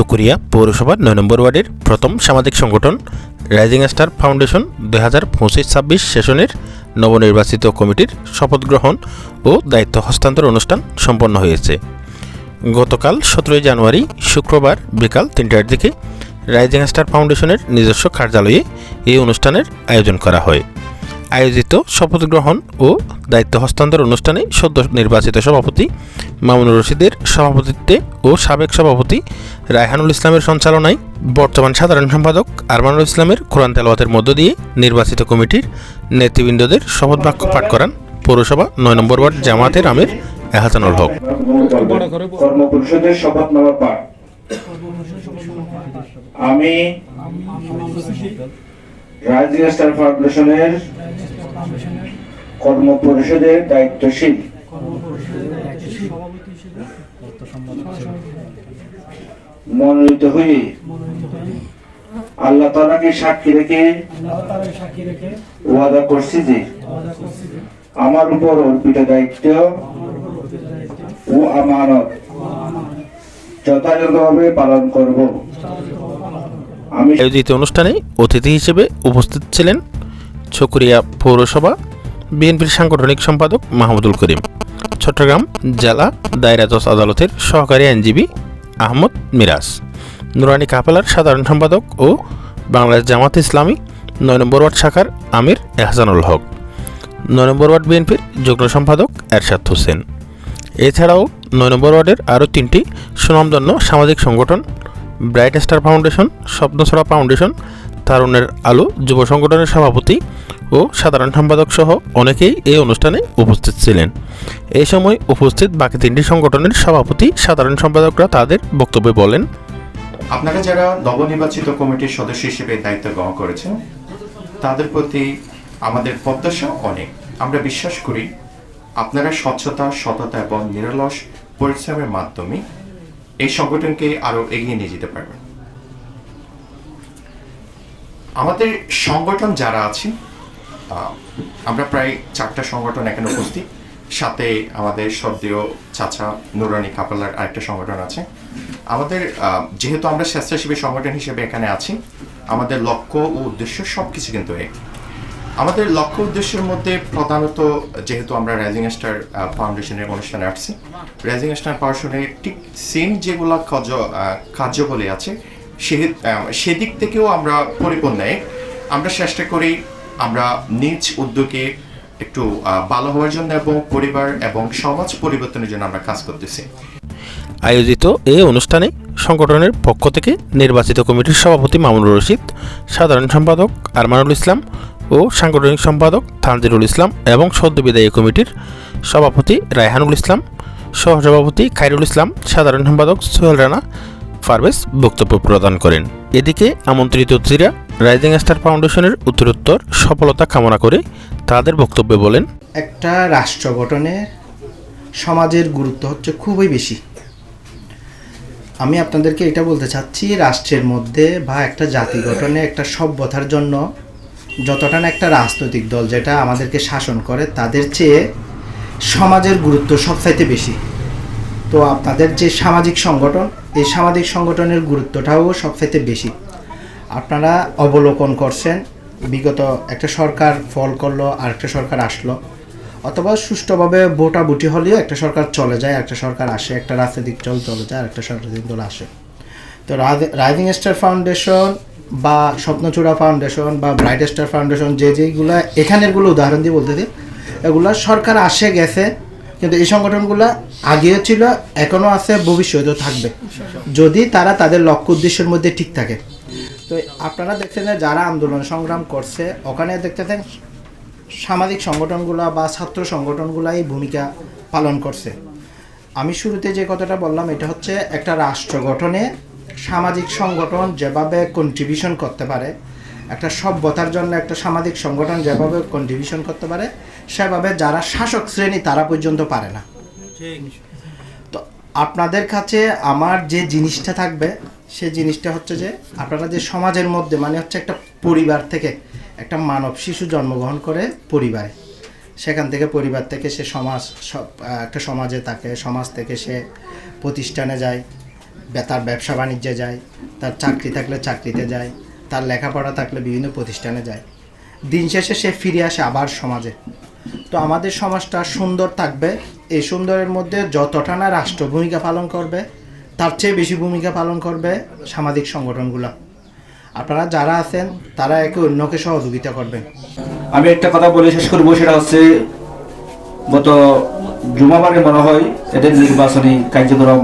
সুকুরিয়া পৌরসভার নয় নম্বর ওয়ার্ডের প্রথম সামাজিক সংগঠন রাইজিং স্টার ফাউন্ডেশন দুই হাজার পঁচিশ ছাব্বিশ সেশনের নবনির্বাচিত কমিটির শপথ গ্রহণ ও দায়িত্ব হস্তান্তর অনুষ্ঠান সম্পন্ন হয়েছে। গতকাল সতেরোই জানুয়ারি শুক্রবার বিকাল তিনটার দিকে রাইজিং স্টার ফাউন্ডেশনের নিজস্ব কার্যালয়ে এই অনুষ্ঠানের আয়োজন করা হয়। আয়োজিত শপথ গ্রহণ ও দায়িত্ব হস্তান্তর অনুষ্ঠানে সদ্য নির্বাচিত সভাপতি মামুনুর রশিদের সভাপতিত্বে ও সাবেক সভাপতি রায়হানুল ইসলামের সঞ্চালনায় বর্তমান সাধারণ সম্পাদক আরমানুল ইসলামের কোরআন তেলাওয়াতের মধ্য দিয়ে নির্বাচিত কমিটির নেতৃবৃন্দদের শপথ বাক্য পাঠ করান পৌরসভা নয় নম্বর ওয়ার্ড জামাতের আমির এহাসানুল হক। আমি রাইজিং স্টার ফাউন্ডেশনের কর্মপরিষদের দায়িত্বশীল। মনোনীত হয়ে আল্লাহ তালাকে সাক্ষী রেখে ওয়াদা করছি যে আমার উপর অর্পিত দায়িত্ব ও আমানত যথাযথভাবে পালন করব। আয়োজিত অনুষ্ঠানে অতিথি হিসেবে উপস্থিত ছিলেন ছকুরিয়া পৌরসভা, বিএনপির সাংগঠনিক সম্পাদক মাহমুদুল করিম, চট্টগ্রাম জেলা দায়রা জজ আদালতের সহকারী আইনজীবী আহমদ মিরাজ, নুরানি কাপেলার সাধারণ সম্পাদক ও বাংলাদেশ জামাত ইসলামী, নয় নম্বর ওয়ার্ড শাখার আমির এহসানুল হক, নয় নম্বর ওয়ার্ড বিএনপির যুগ্ম সম্পাদক এরশাদ হোসেন। এছাড়াও নয় নম্বর ওয়ার্ডের আরও তিনটি সুনামধন্য সামাজিক সংগঠন bright star foundation, Swapnachhara foundation তারুণের আলো, যুব সংগঠনের সভাপতি ও সাধারণ সম্পাদক সহ অনেকেই এই অনুষ্ঠানে উপস্থিত ছিলেন। এই সময় উপস্থিত বাকি তিনটি সংগঠনের সভাপতি, সাধারণ সম্পাদকরা তাদের বক্তব্যে বলেন আপনারা যারা নবনির্বাচিত কমিটির সদস্য হিসেবে দায়িত্ব গ্রহণ করেছেন, তাদের প্রতি আমাদের প্রত্যাশা অনেক। আমরা বিশ্বাস করি, আপনারা স্বচ্ছতা, সততা এবং নিরলস পরিশ্রমের মাধ্যমে এই সংগঠনকে আরও এগিয়ে নিয়ে যেতে পারবেন আমাদের সংগঠন যারা আছে আমরা প্রায় চারটা সংগঠন এখানে উপস্থিত। সাথে আমাদের সদ্যীয় চাচা নুরানি কাপালার আরেকটা সংগঠন আছে। আমাদের যেহেতু আমরা স্বেচ্ছাসেবী সংগঠন হিসেবে এখানে আছি, আমাদের লক্ষ্য ও উদ্দেশ্য সব কিছু কিন্তু এক আমাদের লক্ষ্য উদ্দেশ্যের মধ্যে প্রধানত যেহেতু আমরা রাইজিং স্টার ফাউন্ডেশনের অনুষ্ঠানে আসছি রাইজিং স্টার ফাউন্ডেশনের ঠিক সেম যেগুলো আহ, কার্যবলী আছে সে সেদিক থেকেও আমরা পরিপূর্ণ আমরা চেষ্টা করি আমরা নিজ উদ্যোগে একটু ভালো হওয়ার জন্য এবং পরিবার এবং সমাজ পরিবর্তনের জন্য আমরা কাজ করতেছি। আয়োজিত এই অনুষ্ঠানে সংগঠনের পক্ষ থেকে নির্বাচিত কমিটির সভাপতি মামুনুর রশিদ সাধারণ সম্পাদক আরমানুল ইসলাম ও সাংগঠনিক সম্পাদক তানজিরুল ইসলাম এবং সদ্য বিদায়ী কমিটির সভাপতি রায়হানুল ইসলাম, সহসভাপতি খাইরুল ইসলাম, সাধারণ সম্পাদক সোহেল রানা ফারভেজ বক্তব্য প্রদান করেন। এদিকে আমন্ত্রিত অতিথিরা রাইজিং স্টার ফাউন্ডেশনের উত্তরোত্তর সফলতা কামনা করে তাদের বক্তব্যে বলেন, একটা রাষ্ট্র গঠনে সমাজের গুরুত্ব হচ্ছে খুবই বেশি। আমি আপনাদেরকে এটা বলতে চাচ্ছি, রাষ্ট্রের মধ্যে বা একটা জাতি গঠনে একটা সভ্যতার জন্য যতটা না একটা রাজনৈতিক দল যেটা আমাদেরকে শাসন করে, তাদের চেয়ে সমাজের গুরুত্ব সবচাইতে বেশি। তো আপনাদের যে সামাজিক সংগঠন, এই সামাজিক সংগঠনের গুরুত্বটাও সবচাইতে বেশি। আপনারা অবলোকন করছেন, বিগত একটা সরকার ফল করল আর একটা সরকার আসলো। অথবা সুষ্ঠুভাবে ভোটাভুটি হলেও একটা সরকার চলে যায়, একটা সরকার আসে, একটা রাজনৈতিক দল চলে যায় আর একটা রাজনৈতিক দল আসে। তো রাইজিং স্টার ফাউন্ডেশন বা স্বপ্নচূড়া ফাউন্ডেশন বা ব্রাইট স্টার ফাউন্ডেশন যে যেগুলো এখানেরগুলো উদাহরণ দিয়ে বলতে দিই এগুলো সরকার আসে গেছে, কিন্তু এই সংগঠনগুলো আগেও ছিল এখনও আছে, ভবিষ্যতেও থাকবে। যদি তারা তাদের লক্ষ্য উদ্দেশ্যের মধ্যে ঠিক থাকে। তো আপনারা দেখছেন যারা আন্দোলন সংগ্রাম করছে, ওখানে দেখতেছেন সামাজিক সংগঠনগুলো বা ছাত্র সংগঠনগুলো এই ভূমিকা পালন করছে। আমি শুরুতে যে কথাটা বললাম, এটা হচ্ছে একটা রাষ্ট্র গঠনে সামাজিক সংগঠন যেভাবে কন্ট্রিবিউশন করতে পারে একটা সভ্যতার জন্য একটা সামাজিক সংগঠন যেভাবে কন্ট্রিবিউশন করতে পারে সেভাবে যারা শাসক শ্রেণি তারা পর্যন্ত পারে না। তো আপনাদের কাছে আমার যে জিনিসটা থাকবে সে জিনিসটা হচ্ছে যে আপনারা যে সমাজের মধ্যে মানে হচ্ছে একটা পরিবার থেকে একটা মানব শিশু জন্মগ্রহণ করে পরিবারে সেখান থেকে পরিবার থেকে সে সমাজ সব একটা সমাজে থাকে সমাজ থেকে সে প্রতিষ্ঠানে যায় তার ব্যবসা বাণিজ্যে যায়, তার চাকরি থাকলে চাকরিতে যায়, তার লেখাপড়া থাকলে বিভিন্ন প্রতিষ্ঠানে যায়। দিন শেষে সে ফিরে আসে আবার সমাজে। তো আমাদের সমাজটা সুন্দর থাকবে, এই সুন্দরের মধ্যে যতটা না রাষ্ট্র ভূমিকা পালন করবে, তার চেয়ে বেশি ভূমিকা পালন করবে সামাজিক সংগঠনগুলো। আপনারা যারা আছেন, তারা একে অন্যকে সহযোগিতা করবেন। আমি একটা কথা বলে শেষ করব, সেটা হচ্ছে গত জুমাবারে মনে হয় এদের নির্বাচনী কার্যক্রম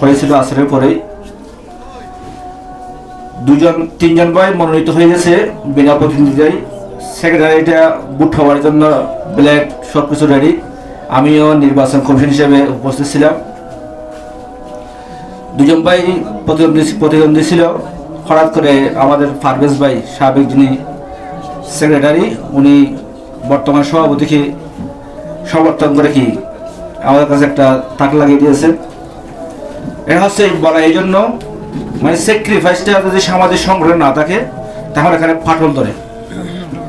হয়েছিল আসরের পরেই। দুজন, তিনজন ভাই মনোনীত হয়ে গেছে বিনা প্রতিনিধিরাই সেক্রেটারিটা বুট হওয়ার জন্য ব্ল্যাক সব কিছু রেডি আমিও নির্বাচন কমিশন হিসেবে উপস্থিত ছিলাম। দুজন ভাই প্রতিদ্বন্দ্বী প্রতিদ্বন্দ্বী ছিল। হঠাৎ করে আমাদের পারভেজ ভাই সাবেক যিনি সেক্রেটারি, উনি বর্তমান সভাপতিকে সমর্থন করে কি আমাদের কাছে একটা তাক লাগিয়ে দিয়েছেন এটা হচ্ছে বলা এই জন্য মানে স্যাক্রিফাইসটা যদি সামাজিক সংগঠন না থাকে, তাহলে এখানে ফাটল ধরে।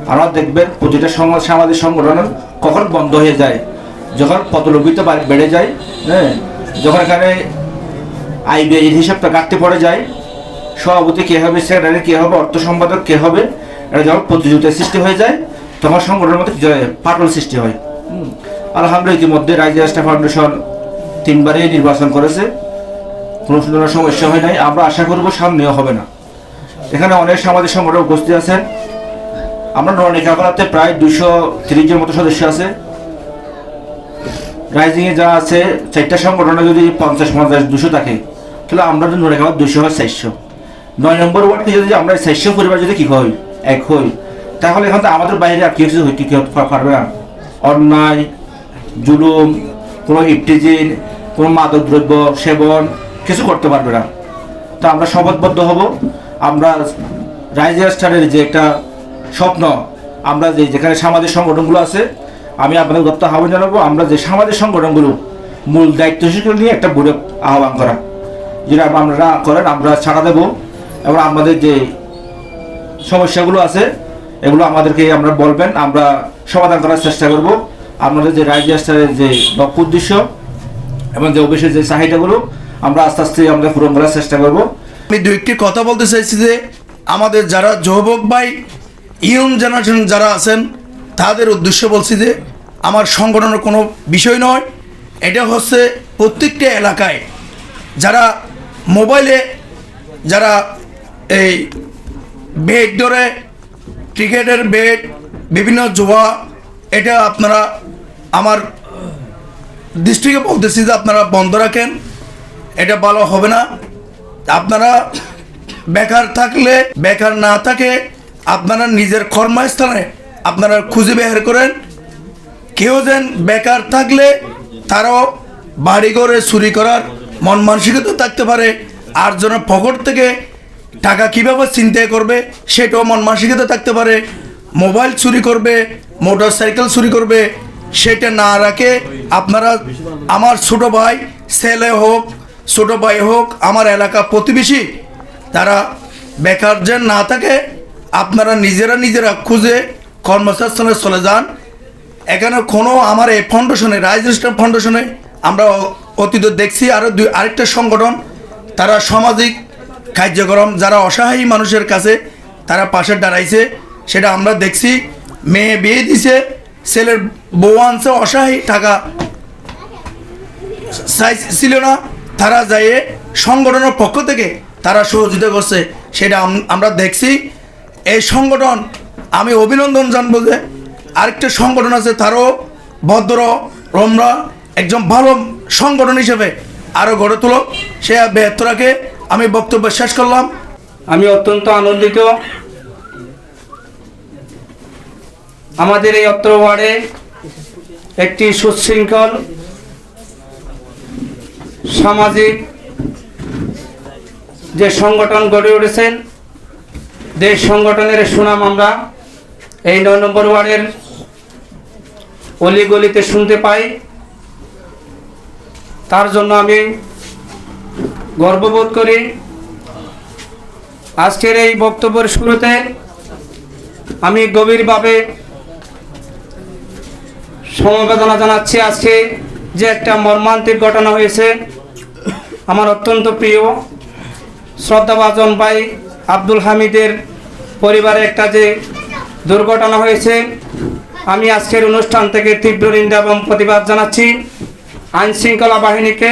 আপনারা দেখবেন প্রতিটা সমাজ সামাজিক সংগঠন কখন বন্ধ হয়ে যায়, যখন পদলোভিত বেড়ে যায় হ্যাঁ? যখন এখানে আইবিআই হিসাবটা কাটতে পড়ে যায়, সভাপতি কে হবে, সেক্রেটারি কে হবে, অর্থ সম্পাদক কে হবে এটা যখন প্রতিযোগিতার সৃষ্টি হয়ে যায়, তখন সংগঠনের মধ্যে ফাটল সৃষ্টি হয়। হুম। আলহামদুলিল্লাহ, ইতিমধ্যে রাইজ রাষ্ট্র ফাউন্ডেশন তিনবারই নির্বাচন করেছে। কোনো ধরনের সমস্যা হয় নাই, আমরা আশা করব সামনেও হবে না। এখানে অনেক সামাজিক সংগঠন উপস্থিত আছেন। আমরা নরনিকাকলাতে প্রায় দুশো তিরিশের মতো সদস্য আছে। রাইজিংয়ে যা আছে, চারটা সংগঠনে যদি পঞ্চাশ পঞ্চাশ, দুশো থাকে, তাহলে আমরা যদি নরেখাবার দুশো হয় চারশো। নয় নম্বর ওয়ার্ডকে যদি আমরা চারশো পরিবার যদি কি হই এক হই, তাহলে এখন তো আমাদের বাইরে আর কি কিছু কি কি পারবে না। অন্যায়, জুলুম, কোনো ইফটিজিন, কোনো মাদক দ্রব্য সেবন কিছু করতে পারবে না। তা আমরা শপথবদ্ধ হব। আমরা রাইজার স্টারের যে একটা স্বপ্ন, আমরা যে যেখানে সামাজিক সংগঠনগুলো আছে, আমি আপনাদের দপ্তর আহ্বান জানাব, আমরা যে সামাজিক সংগঠনগুলো মূল দায়িত্ব হিসেবে নিয়ে একটা বোর্ডে আহ্বান করা। যেটা আপনারা করেন, আমরা ছাড়া দেবো। এবং আমাদের যে সমস্যাগুলো আছে, এগুলো আমাদেরকে আমরা বলবেন, আমরা সমাধান করার চেষ্টা করব। আমাদের যে রাইজার যে লক্ষ্য উদ্দেশ্য এবং যে অফিসের যে চাহিদাগুলো আমরা আস্তে আস্তে আমরা পূরণ করার চেষ্টা করব। আমি দু একটি কথা বলতে চাইছি যে, আমাদের যারা যুবক ভাই, ইয়ং জেনারেশন যারা আছেন, তাদের উদ্দেশ্যে বলছি যে, আমার সংগঠনের কোনো বিষয় নয়, এটা হচ্ছে প্রত্যেকটা এলাকায় যারা মোবাইলে যারা এই বেড ধরে, ক্রিকেটের বেড, বিভিন্ন জোয়া, এটা আপনারা আমার দৃষ্টিকে বলতেছি যে আপনারা বন্ধ রাখেন। এটা ভালো হবে না। আপনারা বেকার থাকলে, বেকার না থাকে, আপনারা নিজের কর্মস্থানে আপনারা খুঁজে বের করেন। কেউ যেন বেকার থাকলে তারাও বাড়ি ঘরে চুরি করার মন মানসিকতা থাকতে পারে। আর যেন পকেট থেকে টাকা কীভাবে চিন্তায় করবে, সেটাও মন মানসিকতা থাকতে পারে। মোবাইল চুরি করবে মোটর সাইকেল চুরি করবে, সেটা না রাখে। আপনারা, আমার ছোট ভাই, ছেলে হোক ছোট ভাই হোক, আমার এলাকা প্রতিবেশী, তারা বেকার যেন না থাকে, আপনারা নিজেরা নিজেরা খুঁজে কর্মসংস্থানে চলে যান। এখানে কোনো আমার এই ফাউন্ডেশনে রাইজ ইসলাম ফাউন্ডেশনে আমরা অতীত দেখছি আরও দুই আরেকটা সংগঠন, তারা সামাজিক কার্যক্রম, যারা অসহায় মানুষের কাছে তারা পাশে দাঁড়াইছে, সেটা আমরা দেখছি। মেয়ে বিয়ে দিছে, ছেলের বউ আনছে, অসহায় টাকা ছিল না। তারা যাইয়ে সংগঠনের পক্ষ থেকে তারা সহযোগিতা করছে, সেটা আমরা দেখছি। এই সংগঠন, আমি অভিনন্দন জানব যে আরেকটা সংগঠন আছে, তারও ভদ্র, রমরা, একজন ভালো সংগঠন হিসেবে আরও গড়ে তোলো। সে বেহতরাকে আমি বক্তব্য শেষ করলাম। আমি অত্যন্ত আনন্দিত। আমাদের এই অত্র ওয়ার্ডে একটি সুশৃঙ্খল সামাজিক যে সংগঠন গড়ে উঠেছেন দেশ সংগঠনের সুনাম আমরা এই নয় নম্বর ওয়ার্ডের অলিগলিতে শুনতে পাই, তার জন্য আমি গর্ববোধ করি। আজকের এই বক্তব্যের শুরুতে আমি গভীরভাবে সমবেদনা জানাচ্ছি আজকে। যে একটা মর্মান্তিক ঘটনা হয়েছে। আমার অত্যন্ত প্রিয় শ্রদ্ধাভাজন ভাই আব্দুল হামিদের পরিবারে একটা যে দুর্ঘটনা হয়েছে, আমি আজকের অনুষ্ঠান থেকে তীব্র নিন্দা এবং প্রতিবাদ জানাচ্ছি। আইন শৃঙ্খলা বাহিনীকে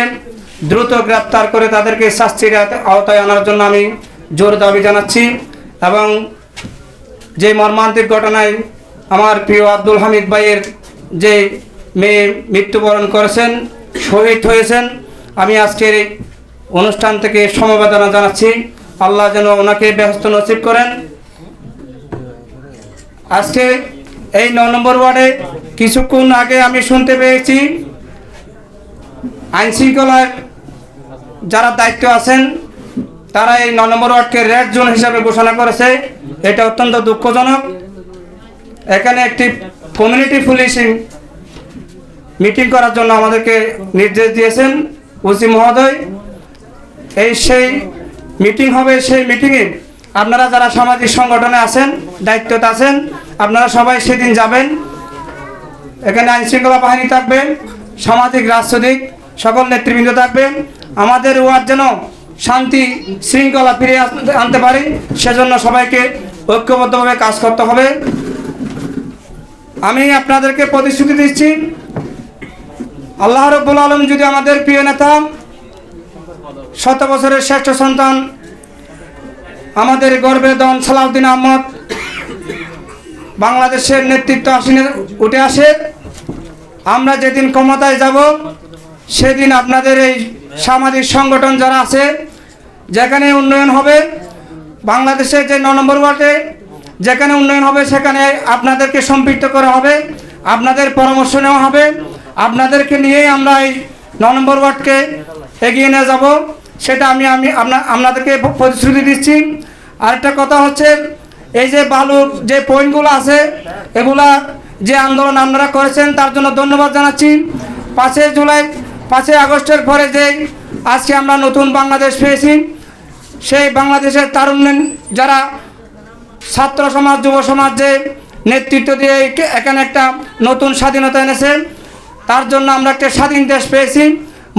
দ্রুত গ্রেপ্তার করে তাদেরকে শাস্তির আওতায় আনার জন্য আমি জোর দাবি জানাচ্ছি এবং যে মর্মান্তিক ঘটনায় আমার প্রিয় আব্দুল হামিদ ভাইয়ের যে মেয়ে মৃত্যুবরণ করেছেন, শহীদ হয়েছেন। আমি আজকের অনুষ্ঠান থেকে সমবেদনা জানাচ্ছি। আল্লাহ যেন ওনাকে ব্যস্ত নসিব করেন। আজকে এই ন নম্বর ওয়ার্ডে কিছুক্ষণ আগে আমি শুনতে পেয়েছি আইনশৃঙ্খলার যারা দায়িত্ব আছেন, তারা এই ন নম্বর ওয়ার্ডকে রেড জোন হিসাবে ঘোষণা করেছে। এটা অত্যন্ত দুঃখজনক। এখানে একটি কমিউনিটি পুলিশিং মিটিং করার জন্য আমাদেরকে নির্দেশ দিয়েছেন ওসি মহোদয়। এই সেই মিটিং হবে, সেই মিটিংয়ে আপনারা যারা সামাজিক সংগঠনে আছেন, দায়িত্বতে আছেন, আপনারা সবাই সেদিন যাবেন। এখানে আইন শৃঙ্খলা বাহিনী থাকবেন সামাজিক রাজনৈতিক সকল নেতৃবৃন্দ থাকবেন আমাদের ওয়ার্ড যেন শান্তি শৃঙ্খলা ফিরে আনতে পারি, সেজন্য সবাইকে ঐক্যবদ্ধভাবে কাজ করতে হবে। আমি আপনাদেরকে প্রতিশ্রুতি দিচ্ছি আল্লাহ রব্বুল আলম যদি আমাদের প্রিয় নেতা, শত বছরের শ্রেষ্ঠ সন্তান, আমাদের গর্বের দন সালাউদ্দিন আহমদ বাংলাদেশের নেতৃত্ব আসনে উঠে আসে, আমরা যেদিন ক্ষমতায় যাব, সেদিন আপনাদের এই সামাজিক সংগঠন যারা আছে, যেখানে উন্নয়ন হবে বাংলাদেশের যে ন নম্বর ওয়ার্ডে যেখানে উন্নয়ন হবে, সেখানে আপনাদেরকে সম্পৃক্ত করা হবে, আপনাদের পরামর্শ নেওয়া হবে। আপনাদেরকে নিয়েই আমরা এই ন নম্বর ওয়ার্ডকে এগিয়ে নিয়ে যাব। সেটা আমি আমি আপনা আপনাদেরকে প্রতিশ্রুতি দিচ্ছি। আরেকটা কথা হচ্ছে, এই যে বালুর যে পয়েন্টগুলো আছে, এগুলা যে আন্দোলন আপনারা করেছেন, তার জন্য ধন্যবাদ জানাচ্ছি। পাঁচই জুলাই পাঁচই আগস্টের পরে যে আজকে আমরা নতুন বাংলাদেশ পেয়েছি, সেই বাংলাদেশের তারুণ্য যারা ছাত্র সমাজ, যুব সমাজ যে নেতৃত্ব দিয়ে এখানে একটা নতুন স্বাধীনতা এনেছে তার জন্য আমরা একটা স্বাধীন দেশ পেয়েছি,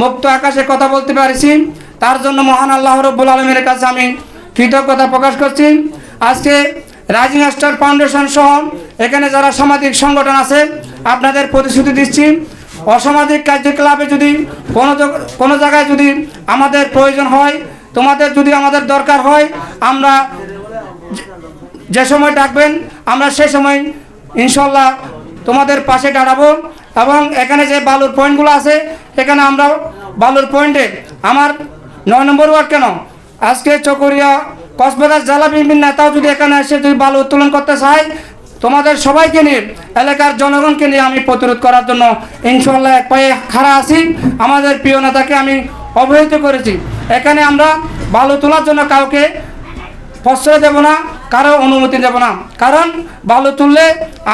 মুক্ত আকাশে কথা বলতে পারছি। তার জন্য মহান আল্লাহ রব্বুল আলমের কাছে আমি কৃতজ্ঞতা প্রকাশ করছি। আজকে রাইজিং স্টার ফাউন্ডেশন সহ এখানে যারা সামাজিক সংগঠন আছে, আপনাদের প্রতিশ্রুতি দিচ্ছি, অসামাজিক কার্যকলাপে যদি কোনো কোনো জায়গায় যদি আমাদের প্রয়োজন হয়, তোমাদের যদি আমাদের দরকার হয়, আমরা যে সময় ডাকবেন, আমরা সেই সময় ইনশাল্লাহ তোমাদের পাশে দাঁড়াবো এবং এখানে যে বালুর পয়েন্টগুলো আছে, এখানে আমরা বালুর পয়েন্টে আমার নয় নম্বর ওয়ার্ড কেন? আজকে চকরিয়া, কক্সবাজার জেলা বিভিন্ন নেতাও যদি এখানে এসে যদি বালু উত্তোলন করতে চায়, তোমাদের সবাইকে নিয়ে, এলাকার জনগণকে নিয়ে আমি প্রতিরোধ করার জন্য ইনশাল্লাহ এক পায়ে খাড়া আছি। আমাদের প্রিয় নেতাকে আমি অবহিত করেছি। এখানে আমরা বালু তোলার জন্য কাউকে প্রশ্রয় দেব না, কারও অনুমতি দেব না। কারণ বালু তুললে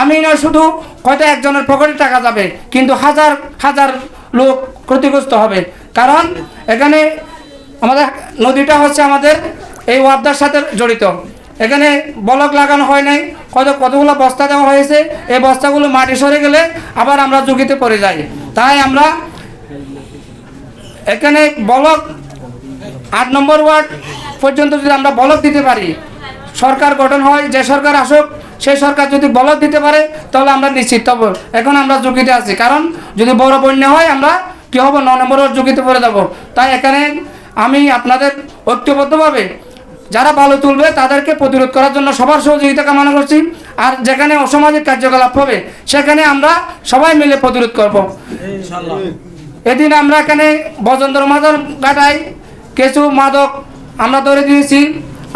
আমি না শুধু হয়তো একজনের পকেটে টাকা যাবে, কিন্তু হাজার হাজার লোক ক্ষতিগ্রস্ত হবে। কারণ এখানে আমাদের নদীটা হচ্ছে আমাদের এই ওয়ার্দার সাথে জড়িত। এখানে বলক লাগানো হয় নাই, কত, কতগুলো বস্তা দেওয়া হয়েছে, এই বস্তাগুলো মাটি সরে গেলে আবার আমরা ঝুঁকিতে পড়ে যাই। তাই আমরা এখানে বলক আট নম্বর ওয়ার্ড পর্যন্ত যদি আমরা বলক দিতে পারি সরকার গঠন হয় যে সরকার আসুক সেই সরকার যদি বলক দিতে পারে তাহলে আমরা নিশ্চিত হব। এখন আমরা ঝুঁকিতে আছি। কারণ যদি বড় বন্যা হয় আমরা কী হব? ন নম্বর ওয়ার্ড ঝুঁকিতে পড়ে যাব। তাই এখানে আমি আপনাদের ঐক্যবদ্ধভাবে যারা ভালো তুলবে তাদেরকে প্রতিরোধ করার জন্য সবার সহযোগিতা কামনা করছি। আর যেখানে অসামাজিক কার্যকলাপ হবে সেখানে আমরা সবাই মিলে প্রতিরোধ করব। এদিন আমরা এখানে বজন্তর মাদক ঘাটাই কিছু মাদক আমরা ধরে দিয়েছি,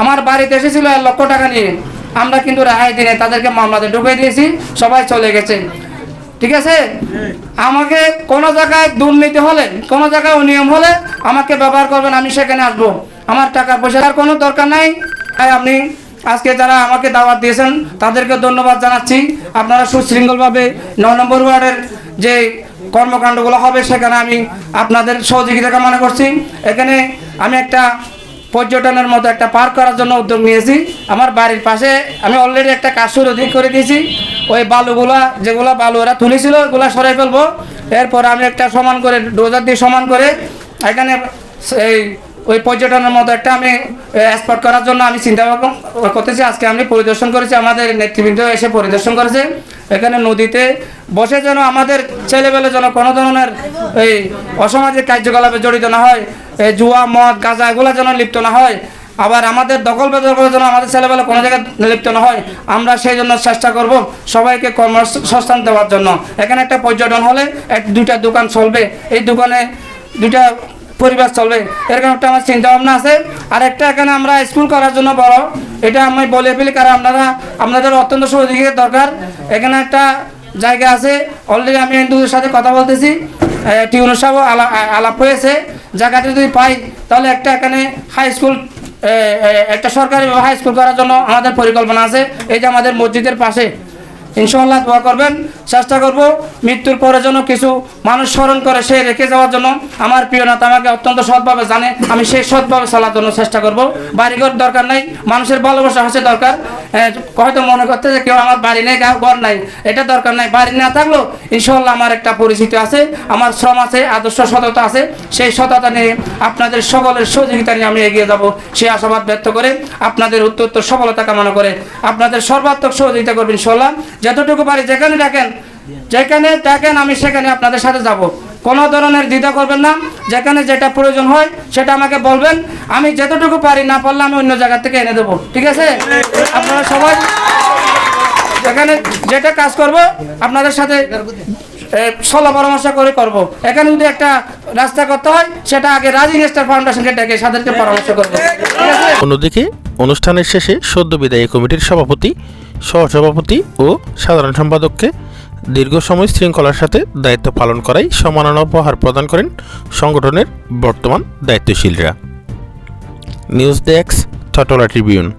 আমার বাড়িতে এসেছিল এক লক্ষ টাকা নিয়ে। আমরা কিন্তু রেহাই দিনে তাদেরকে মামলাতে ঢুকে দিয়েছি, সবাই চলে গেছে। ঠিক আছে? আমাকে কোনো জায়গায় দুর্নীতি হলে, কোনো জায়গায় অনিয়ম হলে আমাকে ব্যবহার করবেন, আমি সেখানে আসব। আমার টাকা পয়সার কোনো দরকার নাই। তাই আপনি আজকে যারা আমাকে দাওয়াত দিয়েছেন, তাদেরকে ধন্যবাদ জানাচ্ছি। আপনারা সুশৃঙ্খলভাবে ন নম্বর ওয়ার্ডের যে কর্মকাণ্ডগুলো হবে, সেখানে আমি আপনাদের সহযোগিতা কামনা করছি। এখানে আমি একটা পর্যটনের মতো একটা পার্ক করার জন্য উদ্যোগ নিয়েছি। আমার বাড়ির পাশে আমি অলরেডি একটা কাজ শুরু করে দিয়েছি। ওই বালুগুলা যেগুলো বালু ওরা তুলেছিল, ওগুলা সরাই ফেলব। এরপর আমি একটা সমান করে ডোজার দিয়ে সমান করে এখানে এই ওই পর্যটনের মতো একটা আমি স্পট করার জন্য আমি চিন্তা করতেছি। আজকে আমি পরিদর্শন করেছি, আমাদের নেতৃবৃন্দ এসে পরিদর্শন করেছে। এখানে নদীতে বসে যেন আমাদের ছেলেবেলে যেন কোনো ধরনের এই অসামাজিক কার্যকলাপে জড়িত না হয়, এই জুয়া, মদ, গাঁজা, এগুলো যেন লিপ্ত না হয়। আবার আমাদের দখল বেদল করার জন্য আমাদের ছেলেবেলা কোনো জায়গায় লিপ্ত না হয়, আমরা সেই জন্য চেষ্টা করব সবাইকে কর্মসংস্থান দেওয়ার জন্য। এখানে একটা পর্যটন হলে এক দুইটা দোকান চলবে। এই দোকানে দুইটা পরিবার চলবে। এরকম একটা আমার চিন্তা ভাবনা আছে। আর একটা এখানে আমরা স্কুল করার জন্য বড়। এটা আমি বলে ফেলি কারণ আপনারা, আপনাদের অত্যন্ত সহযোগিতা দরকার। এখানে একটা জায়গা আছে। অলরেডি আমি হিন্দুদের সাথে কথা বলতেছি। টিউন সাহেব আলাপ হয়েছে। জায়গাটা যদি পাই, তাহলে একটা এখানে হাই স্কুল একটা সরকারি হাই স্কুল করার জন্য আমাদের পরিকল্পনা আছে। এই যে আমাদের মসজিদের পাশে। ইনশাল্লাহ দোয়া করবেন। চেষ্টা করব মৃত্যুর পরে যেন কিছু মানুষ স্মরণ করে সে রেখে যাওয়ার জন্য। আমার প্রিয় নেতা আমাকে অত্যন্ত সৎভাবে জানে। আমি সেই সৎভাবে চলার জন্য চেষ্টা করব। বাড়িঘর দরকার নাই মানুষের ভালোবাসা হচ্ছে দরকার। হ্যাঁ, হয়তো মনে করতে যে কেউ আমার বাড়ি নেই ঘর নাই এটা দরকার নাই। বাড়ি না থাকলেও ইনশাল্লাহ আমার একটা পরিচিতি আছে আমার শ্রম আছে আদর্শ সততা আছে। সেই সততা নিয়ে আপনাদের সকলের সহযোগিতা নিয়ে আমি এগিয়ে যাব। সেই আশাবাদ ব্যক্ত করে আপনাদের উত্তর সফলতা কামনা করে আপনাদের সর্বাত্মক সহযোগিতা করবেন ইনশাল্লাহ যতটুকু পারি যেখানে ডাকেন যেখানে ডাকেন আমি সেখানে আপনাদের সাথে যাব। কোনো ধরনের দ্বিধা করবেন না, যেখানে যেটা প্রয়োজন হয় সেটা আমাকে বলবেন। আমি যতটুকু পারি না পারলে আমি অন্য জায়গা থেকে এনে দেবো। ঠিক আছে? আপনারা সবাই এখানে যেটা কাজ করব, আপনাদের সাথে সলা পরামর্শ করে করব। এখানে যদি একটা রাস্তা করতে হয়, সেটা আগে রাজিং স্টার ফাউন্ডেশনকে ডেকে সাদেরকে পরামর্শ করব। অন্যদিকে, অনুষ্ঠানের শেষে সদ্য বিদায়ী কমিটির সভাপতি সহসভাপতি ও সাধারণ সম্পাদককে দীর্ঘ সময় শৃঙ্খলার সাথে দায়িত্ব পালন করাই সম্মাননা উপহার প্রদান করেন সংগঠনের বর্তমান দায়িত্বশীলরা। News desk, Chatla Tribune.